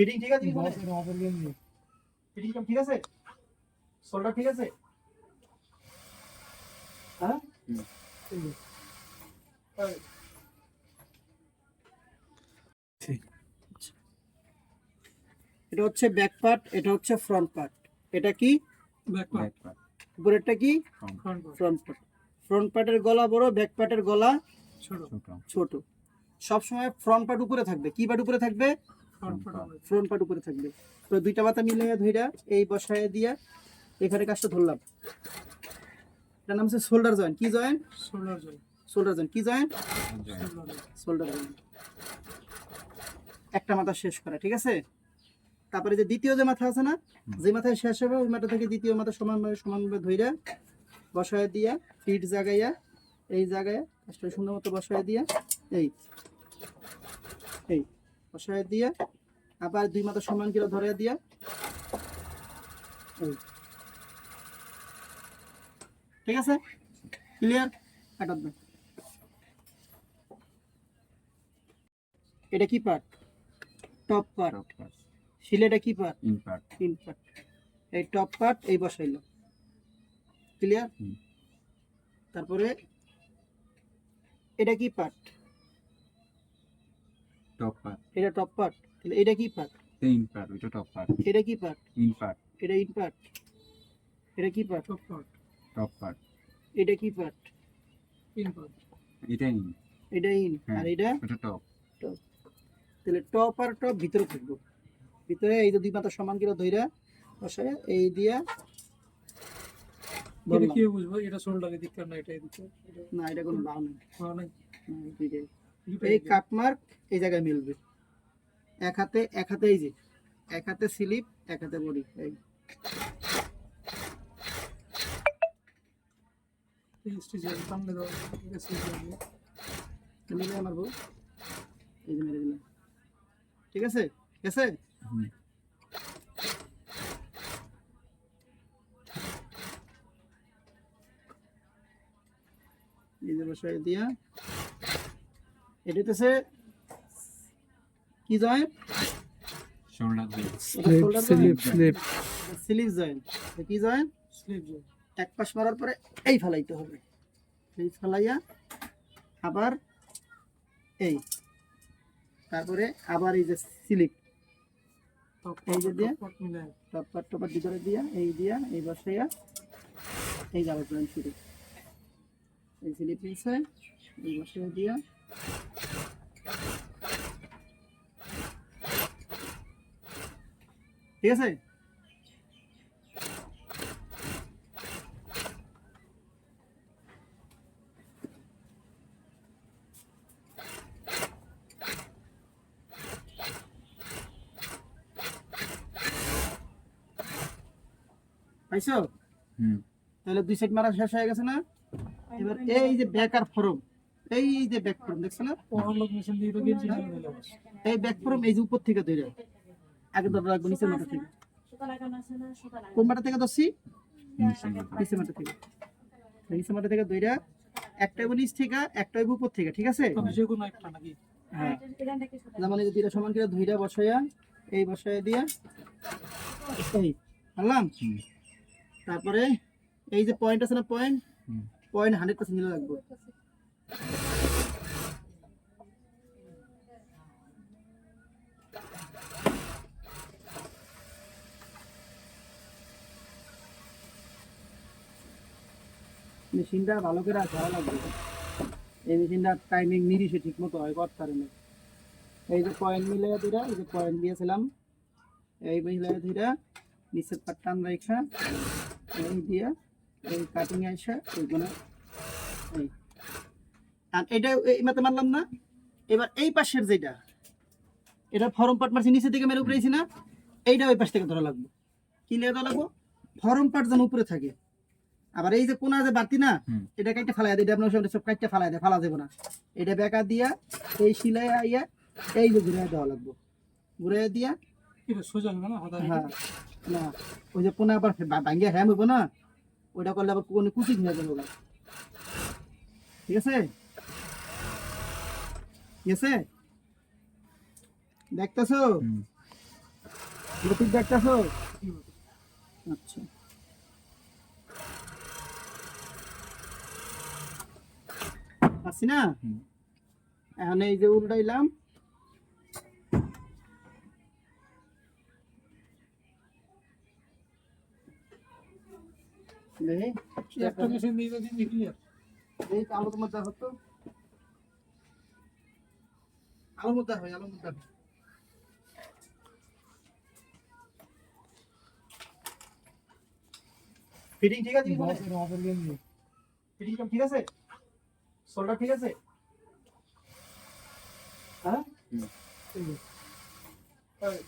Fitting ঠিক আছে fitting ঠিক আছে? শোল্ডার ঠিক আছে? হ্যাঁ। এটা হচ্ছে ব্যাক পার্ট এটা হচ্ছে ফ্রন্ট পার্ট এটা কি? ব্যাক পার্ট উপরেরটা কি? ফ্রন্ট ফ্রন্ট পার্ট ফ্রন্ট পার্টের গলা বড় ব্যাক পার্টের গলা ছোট। ছোট। সব সময় ফ্রন্ট পার্ট উপরে থাকবে। কি পার্ট উপরে থাকবে? ফ্রন্ট পার্ট উপরে থাকবে। তো দুইটা মাথা মিলিয়ে ধইরা এই বসায় দিয়া এখানে কাজটা ধরলাম। এটার নাম হচ্ছে শোল্ডার জয়েন্ট কি joint shoulder joint shoulder joint কি জয়েন্ট শোল্ডার জয়েন্ট একটা মাথা শেষ করা ঠিক আছে? তারপরে যে দ্বিতীয় যে মাথা আছে না যে মাথায় শেষ হবে ওই মাথা থেকে দ্বিতীয় মাথা সমানভাবে সমানভাবে ধইরা বসায় দিয়া ফিট জাগাইয়া এই জায়গায় কাজটা সুন্দর মতো বসায় দিয়া এই এই। বসায় দিয়া আবার দুই মাথা সমান করে ধরে দিয়া। ঠিক আছে? ক্লিয়ার কাটার দাও। এটা কি পার্ট টপ পার্ট শিলেটা কি পার্ট ইন পার্ট তিন পার্ট এই টপ পার্ট এই বসাইল। ক্লিয়ার তারপরে এটা কি পার্ট টপ পার্ট এটা টপ পার্ট তাহলে এটা কি পার্ট ইন পার্ট ওইটা টপ পার্ট এটা কি পার্ট ইন পার্ট এটা ইন পার্ট এটা কি part top part top part এটা কি পার্ট ইন পার্ট এটা ইন এটা ইন হ্যাঁ। আর এটা? ওটা টপ তাহলে টপ আর টপ ভিতরে থাকব। ভিতরে এই যে দুই মাথা সমান করে ধইরা বসায় এই দিয়া এটা কি বুঝব? এটা শোল্ডার এদিক না এটা এদিক। না এটা কোনো দাম নেই। না নাই এই দুইটাই। দুটো এই কাটমার্ক এই জায়গায় মিলবে। এক হাতে এক হাতে এই যে এক হাতে স্লিপ এক হাতে বডি এই। আমার বউ। এই যে মেরে দিলাম। ঠিক আছে? ঠিক আছে এই যে বসায় দিয়া। এটা হচ্ছে কি জয়েন্ট শোল্ডার দিয়ে স্লিপ স্লিপ স্লিপ জয়েন্ট কি জয়েন্ট স্লিপ এক পাশ মারার পরে এই ফেলাইতে হবে। এই ফেলাইয়া আবার এই। তারপরে আবার এই যে স্লিপ এই যে দিয়ে? মিলে টপার টপার ভিতরে দিয়া এই দিয়া এই বসাইয়া এই যাবে প্ল্যান শুরু এই স্লিপ এই বসাইয়া দিয়া। ঠিক আছে? পাইছো? হুম। তাহলে দুই সাইড মারা শেষ হয়ে গেছে না? এবার এই যে ব্যাক আর ফরম। এই যে ব্যাক ফরম দেখছ না? মেশিন দিয়ে তো এই ব্যাক ফরম এই যে উপর থেকে ধরে আগে ধরে রাখব নিচের মাথা থেকে। কোন মাথা থেকে ধরছি? নিচের মাথা। থেকে। নিচের মাথা থেকে ধরে একটা হইব নিচ থেকে একটা হইব উপর থেকে ঠিক আছে? হ্যাঁ। যেমন এই যে দুইটা সমান করে ধইরা বসাইয়া এই বসাইয়া দিয়া এই আনলাম? তারপরে এই যে পয়েন্ট আছে না পয়েন্ট পয়েন্ট হান্ড্রেড পার্সেন্ট মিলে রাখব মেশিনটা ভালো করে ধরা লাগবে এই মেশিনটা টাইমিং নিরিশে ঠিক মতো হয় করতে পারে না এই যে পয়েন্ট মিলে দিরা এই যে পয়েন্ট দিয়েছিলাম, এই মিলে দিরা নিচের পাট টান রেখা এই দিয়া এই কাটিং আইসা ওইখানে এই আর এটা এই মারলাম না। এবার এই পাশের যেটা এটা ফরম পাট মারছি নিচে থেকে মেরে উপরেছি না এইটা ওই পাশ থেকে ধরা লাগবে। কি নিয়ে ধরা লাগবো? ফরম পাট যেন উপরে থাকে। আবার এই যে কোনা যে বাড়তি না এটা কাইটে ফালাই দেয় এটা আপনার সব সব কাইটে ফালাই দেয় ফালা যাবে না। এটা বেকা দিয়া এই শিলাই আইয়া এই যে ঘুরে দেওয়া লাগবে। ঘুরে দিয়া এটা সোজা হবে না হ্যাঁ না ওই যে কোনা আবার ভাঙ্গিয়া হ্যাম হইব না ওইটা করলে আবার কোনো কুচি হয়ে যাবে ঠিক আছে? আছে? দেখতেছো? দেখতেছো? আচ্ছা। আসছি না। এখন এই যে উল্টাইলাম। একটা মেশিন দিয়ে ক্লিয়ার এই আলো তোমার দেখো তো আলো মধ্যে হয় আলো মধ্যে হয় ফিটিং ঠিক আছে ফিটিং ঠিক আছে? সোল্ডার ঠিক আছে? হ্যাঁ? ঠিক আছে।